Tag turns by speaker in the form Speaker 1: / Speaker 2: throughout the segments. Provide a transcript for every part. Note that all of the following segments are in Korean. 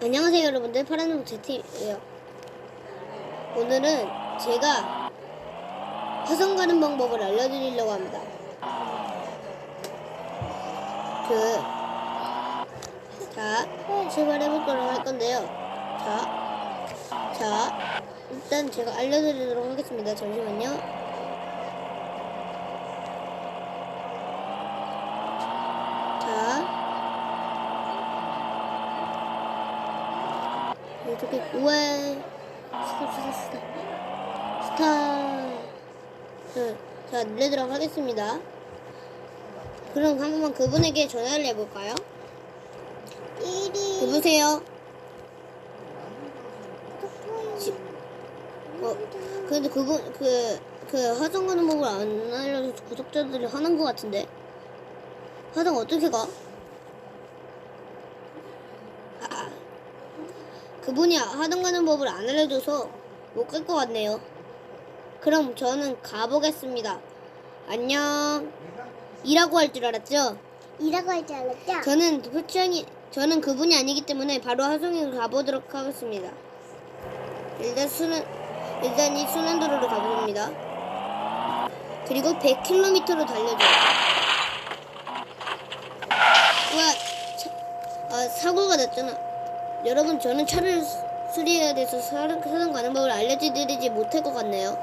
Speaker 1: 안녕하세요 여러분들. 파란색 제팀이에요. 오늘은 제가 화성 가는 방법을 알려드리려고 합니다. 그 자, 출발해보도록 할 건데요. 자, 자 일단 제가 알려드리도록 하겠습니다. 잠시만요 자 이렇게 5회 스탑 스탑 스탑 스탑 네, 자 알려드리도록 하겠습니다 그럼 한 번만 그분에게 전화를 해볼까요? 여보세요? 지, 어, 근데 그분 그, 그 화성 가는 법을 안 알려줘서 구독자들이 화난 것 같은데 화성 어떻게 가? 그분이 하던 가는 법을 안 알려줘서 못 갈 것 같네요. 그럼 저는 가보겠습니다. 안녕. 이라고 할 줄 알았죠?
Speaker 2: 이라고 할 줄 알았죠?
Speaker 1: 저는 표창이 저는 그분이 아니기 때문에 바로 하성에 가보도록 하겠습니다. 일단 수는 일단 이 순환도로로 가봅니다. 그리고 100km로 달려줘요. 우와, 차, 아, 사고가 났잖아. 여러분 저는 차를 수- 수리해야 돼서 사람 사람 가는 법을 알려드리지 못할 것 같네요.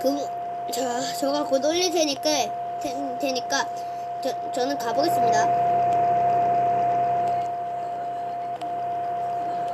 Speaker 1: 그, 자, 저가 곧 올릴 테니까, 테, 테니까, 저, 저는 가보겠습니다.